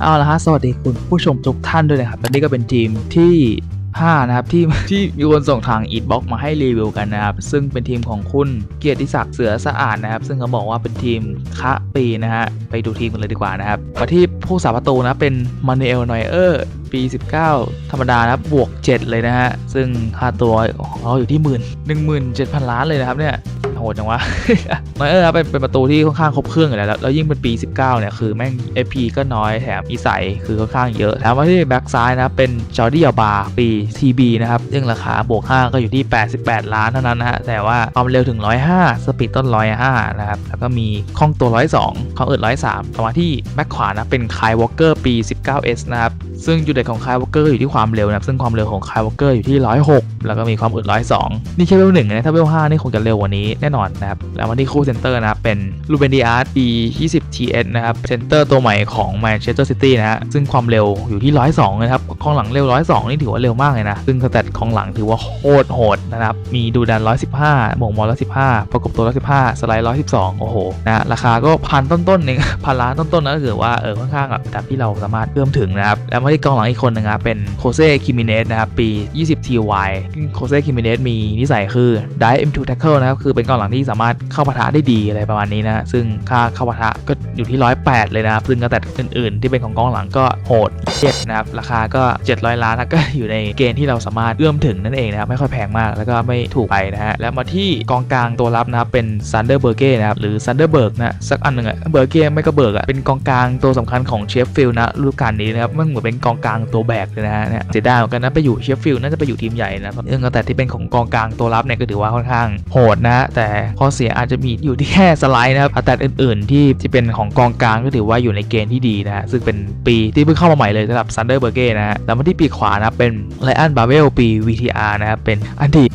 เอาละฮะสวัสดีคุณผู้ชมทุกท่านด้วยนะครับและนี่ก็เป็นทีมที่ 5 นะครับ ที่ที่มีคนส่งทางอีทบ็อกมาให้รีวิวกันนะครับ ซึ่งเป็นทีมของคุณเกียรติศักดิ์เสือสะอาดนะครับ ซึ่งเขาบอกว่าเป็นทีมคะปีนะฮะ ไปดูทีมกันเลยดีกว่านะครับมาที่ผู้สาประตูนะเป็นมานูเอลนอยเออร์ปี 19 ธรรมดานะครับบวก 7 เลยนะฮะ ซึ่งค่าตัวของเขาอยู่ที่หมื่นหนึ่งหมื่นเจ็ดพันล้านเลยนะครับเนี่ย โหดจังวะนอยเออร์ครับเป็นเป็นประตูที่ค่อนข้างครบเครื่องอยู่แล้วแล้วยิ่งเป็นปี 19เนี่ยคือแม่ง AP ก็น้อยแถมอีใสคือค่อนข้างเยอะถามว่าที่แบ็กซ้ายนะเป็นจอร์ดี้อัลบาปี TB นะครับซึ่งราคาบวก 5 ก็อยู่ที่ 88 ล้านเท่านั้นนะฮะแต่ว่าความเร็วถึง 105 สปีดต้น 105 นะครับแล้วก็มีคล่องตัว 102 ความอึด 103ต่อมาที่แบ็กขวานะเป็นคายวอลเกอร์ปี 19S นะครับซึ่งจุดเด่นของคายวอลเกอร์อยู่ที่ความเร็วนะครับซึ่งความเร็วของคายวอลเกอร์อยู่ที่ 106 แล้วก็มีความอึด 102 นี่แค่เวลหนึ่งนะถ้าเวล5นี่คงจะเร็วกว่านี้แน่นอนนะครับ แล้วมาที่คู่เซนเตอร์นะครับ เป็นลูเบนดิอาร์ตปี20 TS นะครับเซนเตอร์ตัวใหม่ของแมนเชสเตอร์ซิตี้นะฮะซึ่งความเร็วอยู่ที่ 102 นะครับกองหลังเร็ว 102 นี่ถือว่าเร็วมากเลยนะ ซึ่งสแตทของหลังถือว่าโคตรโหดนะครับ มีดูดัน 115 หม่งบอล115 ประกบตัว 115 สไลด์ 112 โอ้โหนะราคาก็พันต้นๆเองพันล้านต้นๆนะก็คือว่าเออค่อนข้างแบบดับที่เราสามารถเอื้อมถึงนะครับแล้วมาที่กองหลังอีกคนนึงนะครับเป็นโคเซ่คิมิเนสนะครับปี 20 TY โคเซ่คิมิเนสมีนิสัยคือ dive M2 tackle นะครับคือเป็นกองหลังที่สามารถเข้าปะทะได้ดีอะไรประมาณนี้นะซึ่งค่าเข้าปะทะก็อยู่ที่108เลยนะครับซึ่งกระแต่อื่น ๆ ที่เป็นของกองหลังก็โหดเจ็ดนะครับราคาก็ 700 ล้านก็อยู่ในเกณฑ์ที่เราสามารถเอื้อมถึงนั่นเองนะครับไม่ค่อยแพงมากแล้วก็ไม่ถูกไปนะฮะแล้วมาที่กองกลางตัวรับนะครับเป็นซันเดอร์เบอร์เก้นะครับหรือซันเดอร์เบิร์กนะสักอันหนึ่งอะเบอร์เก้ไม่ก็เบิร์กอะเป็นกองกลางตัวสำคัญของเชฟฟิลด์นะฤดูกาลนี้นะครับมันเหมือนเป็นกองกลางตัวแบกเลยนะฮะเนี่ยเสียดายเหมือนกันนะไปอยู่เชฟฟิลด์น่าจะไปอยู่ทีมใหญ่นะเรื่องแต่ที่เป็นของกองกลางตัวรับเนี่ยก็ถือว่าค่อนข้างโหดนะฮะแต่ข้อเสียอาจจะมีอยู่ที่แค่สไลด์นะครับแต่อื่น ๆ ที่ที่เป็นของกองกลางก็ถือว่าอยู่ในเกณฑ์ที่ดีนะฮะซึ่งเป็นปีที่เพิ่งเข้ามาใหม่เลยสำหรับซันเดอร์เบอร์เก้นะฮะแล้วมาที่ปีขวานะเป็นไลอันบาเวลปี VTR นะครับเป็นอันดีต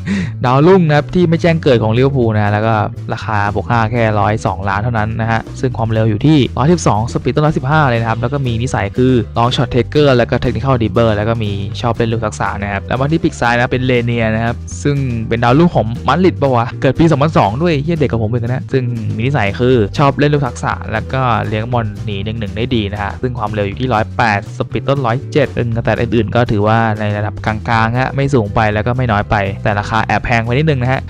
ดาวรุ่งนะครับที่ไม่แจ้งเกิดของลิเวอร์พูลนะแล้วก็ราคาบวก5แค่102ล้านเท่านั้นนะฮะซึ่งความเร็วอยู่ที่112สปีดต้น115เลยนะครับแล้วก็มีนิสัยคือลองช็อตเทคเกอร์แล้วก็เทคนิคอลดีเบอร์แล้วก็มีชอบเล่นลูกทักษะนะครับแล้วมาที่ปีกซ้ายนะเป็นเลเนียนะครับซึ่งเป็นดาวรุ่งของมันลิดปะวะเกิดปี 2002ด้วยเฮียเด็กกับผมเอนกันะ ซึ่งมีนิสัยคือชอบเล่นลูกทักษะ แล้วก็เลี้ยงบอลหนีหนึ่งหนึ่งได้ดีนะฮะ ซึ่งความเร็วอยู่ที่ 108 สปีดต้น 107ซึ่งแต่อื่นๆ ก็ถือว่าในระดับกลางๆฮะไม่สูงไปแล้วก็ไม่น้อยไป แต่ราคาแอบแพงไปนิดนึงนะฮะ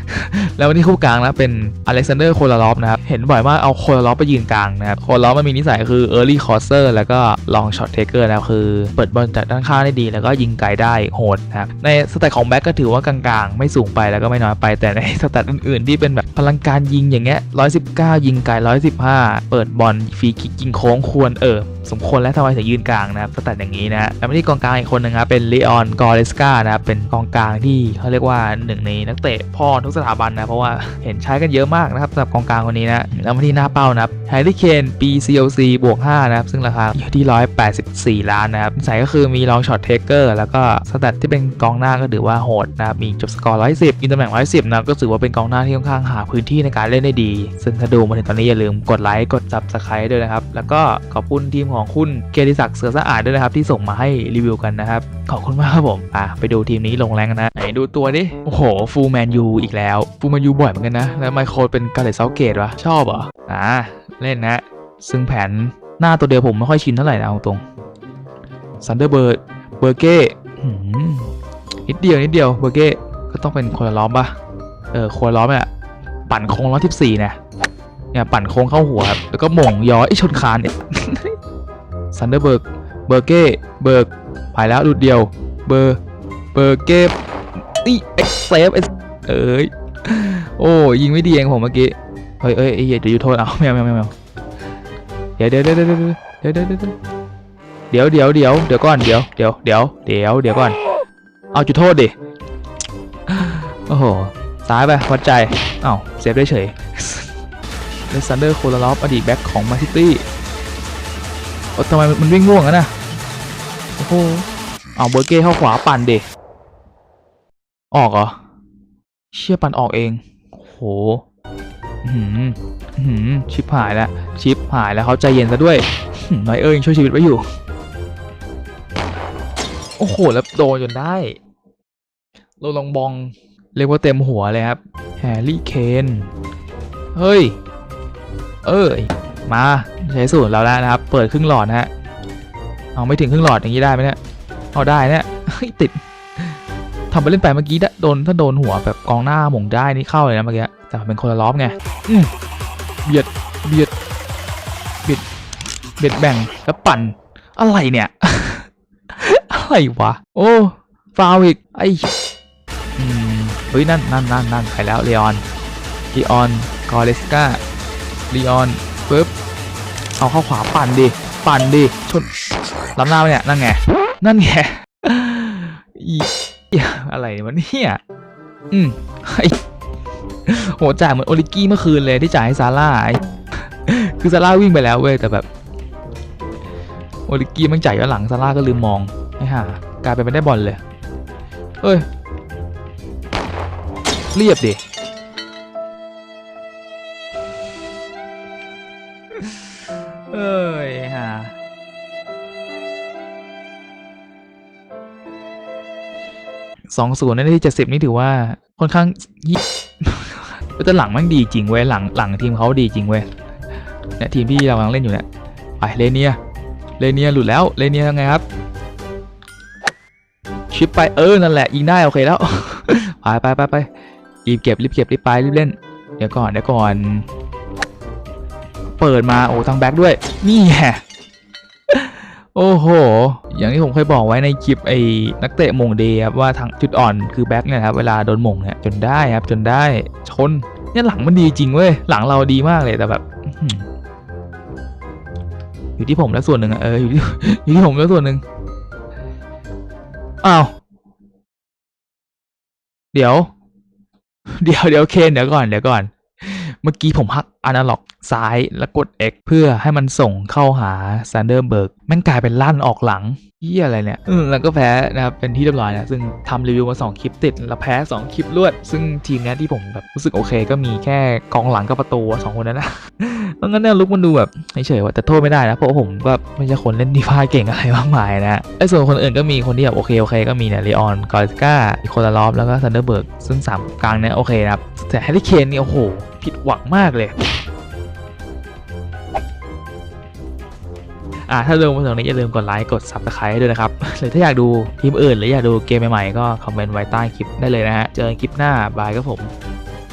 แล้ววันนี้คู่กลางนะเป็นอเล็กซานเดอร์โคลาลอฟนะครับ เห็นบ่อยมากเอาโคลาลอฟไปยืนกลางนะครับ โคลาลอฟมันมีนิสัยคือ Early Crosser แล้วก็ Long Shot Taker นะคือเปิดบอลจากด้านข้างได้ดี แล้วก็ยิงไกลได้โหดนะครับในสแตทของแบ็กก็ถือว่ากลางๆ ไม่สูงไปแล้วก็ไม่น้อยไปแต่ในสแตทอื่นๆที่เป็นแบบ พลังการยิงอย่างเงี้ยร้อยสิบเก้ายิงไกล115เปิดบอลฟรีคิกยิงโค้งควรเออสมควรแล้วทำไมถึงยืนกลางนะครับสแตทอย่างนี้นะแล้วมาที่กองกลางอีกคนนึงครับเป็นเลออนกอร์เลสกานะครับเป็นกองกลางที่เขาเรียกว่าหนึ่งในนักเตะพ่อทุกสถาบันนะเพราะว่าเห็นใช้กันเยอะมากนะครับสำหรับกองกลางคนนี้นะแล้วมาที่หน้าเป้านะครับแฮร์รี่เคนปี CLC บวก5นะครับซึ่งราคาอยู่ที่ 184 ล้านนะครับนิสัยก็คือมีลองช็อตเทคเกอร์แล้วก็สแตทที่เป็นกองหน้าก็ถือว่าโหดนะครับมีจบสกอร์110ยิงตำแหน่ง110นะครับก็ถือว่าเป็นกองหน้าที่ค่อนข้างหาพื้นที่ในการเล่นได้ดี ซึ่งถ้าดูมาถึงตอนนี้อย่าลืมกดไลค์กด subscribe ด้วยนะครับแล้วก็ขอบคุณทีมของคุณเกติศักดิ์เสือสะอาดด้วยนะครับ ที่ส่งมาให้รีวิวกันนะครับ ขอบคุณมากครับผมอะไปดูทีมนี้ลงแรงกันนะไหนดูตัวดิโอ้โหฟูลแมนยูอีกแล้วฟูลแมนยูบ่อยเหมือนกันนะแล้วไมโครเป็นกาเลตเซาเกตวะชอบเหรออ่าเล่นนะซึ่งแผนหน้าตัวเดียวผมไม่ค่อยชินเท่าไหร่นะเอาตรงซันเดอร์เบิร์ดเบอร์เก้นิดเดียวนิดเดียวเบอร์เก้ก็ต้องเป็นคนละล้อมปะเออคนละล้อมเนี่ยปั่นโค้งร้อยสิบสี่นะเนี่ยปั่นโค้งเข้าหัวครับแล้วก็หม่งย้อยไอชนคานเนี่ย ซันเดอร์เบิร์ก เบอร์เก้ เบิร์กไปแล้วหลุดเดียว เบอร์ เบอร์เก้นี่เอ็กเซฟเอ้ย โอ้ยิงไม่ดีเองผมเมื่อกี้ เฮ้ยเฮ้ยไอ้เหี้ยเดี๋ยวยูโทษเอาไม่เอาไม่เอาไม่เอาเดี๋ยวเดี๋ยวเดี๋ยวเดี๋ยวเดี๋ยวเดี๋ยวเดี๋ยวเดี๋ยวเดี๋ยวเดี๋ยวเดี๋ยวก่อนเดี๋ยวเดี๋ยวเดี๋ยวเดี๋ยวเดี๋ยวก่อน เอาจุดโทษดิ โอ้โห ซ้ายไปวัดใจ เอ้าเซฟได้เฉยเลซันเดอร์โคลาลอฟอดีตแบ็คของมาซิตี้ ทำไมมันวิ่งง่วงกันนะโอ้โหเอาเบอร์เก้เข้าขวาปั่นเดออกเหรอ เชี่ยปั่นออกเองโอ้โหอื้อหืมหืมชิปหายแล้ว ชิปหายแล้วเขาใจเย็นซะด้วยหืมน้อยเอ้ยยังช่วยชีวิตไว้อยู่ โอ้โห แล้วโดนจนได้โลลองบอง เรียกว่าเต็มหัวเลยครับ แฮร์รี่เคน เฮ้ย เอ้ย มา ใช้สูตรเราแล้วนะครับ เปิดครึ่งหลอดนะฮะเอาไม่ถึงครึ่งหลอดอย่างนี้ได้ไหมเนี่ยเอาได้เนี่ยติดทำไปเล่นไปเมื่อกี้โดนถ้าโดนหัวแบบกองหน้าหม่งได้นี่เข้าเลยนะเมื่อกี้แต่เป็นคนละรอบไงเบียดเบียดเบียดเบียดแบ่งแล้วปั่นอะไรเนี่ยอะไรวะโอ้ฟาวอีกไออืมเฮ้ยนั่นนั่นนั่นนั่นใครแล้วเลออนเลออนกอเลสกาเลออนปึ๊บ เอาเข้าขวาปั่นดิ ปั่นดิชนล้ำหน้าไปเนี่ย นั่นไง นั่นไงอีอะไรวะเนี่ยอืมไอโหจ่ายเหมือนโอลิกี้เมื่อคืนเลยที่จ่ายให้ซาร่าคือซาร่าวิ่งไปแล้วเว้ยแต่แบบ โอลิกี้มันจ่ายย้อนหลังซาร่าก็ลืมมองไอ้ห่ากลายเป็นไม่ได้บอลเลย เอ้ย เรียบดิ ยห่าสองศูนย์ในที่เจ็ดสิบนี่ถือว่าค่อนข้างยี่แต่หลังมันดีจริงเว้ยหลังหลังทีมเขาดีจริงเว้ยเนี่ยทีมที่เรากำลังเล่นอยู่เนี่ยไปเลเนียเลเนียหลุดแล้วเลเนียยังไงครับชิปไปเออนั่นแหละยิงได้โอเคแล้วไปไปไปไปรีบเก็บรีบเก็บรีบไปรีบเล่นเดี๋ยวก่อนเดี๋ยวก่อน เปิดมาโอ้ทางแบ็กด้วย นี่แหละโอ้โห อย่างที่ผมเคยบอกไว้ในคลิปไอ้นักเตะมงเดย์ครับว่าทางจุดอ่อนคือแบ็กเนี่ยครับเวลาโดนมงเนี่ยจนได้ครับจนได้ชนเนี่ยหลังมันดีจริงเว้ยหลังเราดีมากเลยแต่แบบอื้อหืออยู่ที่ผมแล้วส่วนหนึ่งอะเอออยู่ที่อยู่ที่ผมแล้วส่วนหนึ่งอ้าวเดี๋ยว เดี๋ยวเดี๋ยวเคนเดี๋ยวก่อนเดี๋ยวก่อน เมื่อกี้ผมหักอนาล็อกซ้ายแล้วกด X เพื่อให้มันส่งเข้าหาซันเดอร์เบิร์กแม่งกลายเป็นลั่นออกหลังเฮียอะไรเนี่ยแล้วก็แพ้นะครับเป็นที่เรียบร้อยนะซึ่งทำรีวิวมา 2 คลิปติด แล้วแพ้ 2 คลิปรวด ซึ่งทีมเนี้ยที่ผมแบบรู้สึกโอเค ก็มีแค่กองหลังกับประตูสองคนนั้นนะเพราะงั้นเนี่ยลุกมันดูแบบเฉยๆว่าแต่โทษไม่ได้นะเพราะว่าผมก็ไม่ใช่คนเล่นดีพาเก่งอะไรมากมายนะไอ้ส่วนคนอื่นก็มีคนที่แบบโอเคโอเคก็มีเนี่ยเลออนกอร์ก้าโคลาลอฟแล้วก็ซันเดอร์เบิร์กซึ่งสามกลางเนี่ยโอเคนะครับแต่แฮร์รี่เคนนี่โอ้โหผิดหวังมากเลย อ่าถ้าเริ่มมาถึงนี้อย่าลืมกดไลค์กด subscribe ด้วยนะครับ หรือถ้าอยากดูทีมอื่น หรืออยากดูเกมใหม่ๆ ก็คอมเมนต์ไว้ใต้คลิปได้เลยนะฮะ เจอกันคลิปหน้าบายครับผม